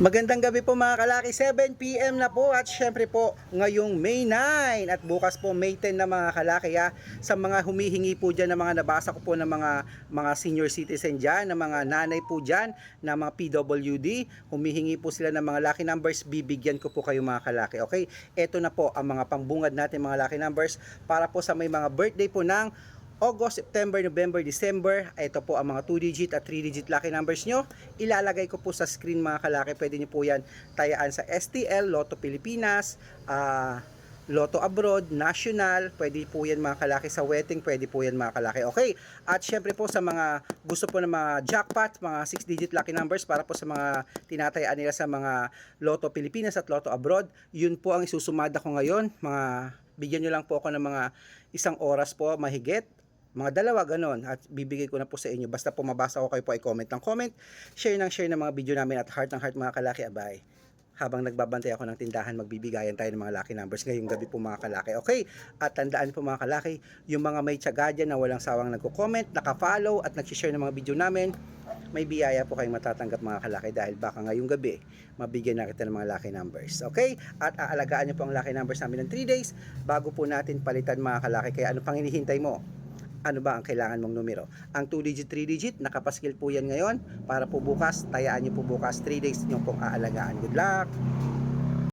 Magandang gabi po mga kalaki, 7pm na po at syempre po ngayong May 9 at bukas po May 10 na mga kalaki ha, sa mga humihingi po dyan ng mga nabasa ko po ng mga mga senior citizen dyan, ng mga nanay po dyan, na mga PWD, humihingi po sila ng mga lucky numbers, bibigyan ko po kayo mga kalaki, okay? Ito na po ang mga pambungad natin mga lucky numbers para po sa may mga birthday po ng August, September, November, December. Ito po ang mga 2-digit at 3-digit lucky numbers nyo. Ilalagay ko po sa screen mga kalaki. Pwede nyo po yan tayaan sa STL, Lotto Pilipinas, ah, Lotto Abroad, National, pwede po yan mga kalaki sa wedding, pwede po yan mga kalaki. Okay, at syempre po sa mga gusto po ng mga jackpot, mga 6-digit lucky numbers para po sa mga tinatayaan nila sa mga Lotto Pilipinas at Lotto Abroad, yun po ang isusumada ko ngayon. Mga, bigyan nyo lang po ako ng mga isang oras po mahigit mga dalawa ganon. At bibigay ko na po sa inyo. Basta po mabasa ko kayo po ay comment ng comment. Share ng share ng mga video namin at heart ng heart mga kalaki. Abay habang nagbabantay ako ng tindahan magbibigayan tayo ng mga lucky numbers. Ngayong gabi po mga kalaki. Okay? At tandaan po mga kalaki yung mga may tiyaga dyan na walang sawang nagko-comment naka-follow at nag-share ng mga video namin may biyaya po kayong matatanggap mga kalaki dahil baka ngayong gabi mabigyan na kita ng mga lucky numbers. Okay? At aalagaan niyo po ang lucky numbers namin ng 3 days bago po natin palitan mga kalaki. Kaya ano pang hinihintay mo ano ba ang kailangan mong numero. Ang 2-digit, 3-digit, nakapaskil po yan ngayon para po bukas, tayaan nyo po bukas, 3 days nyo pong aalagaan. Good luck!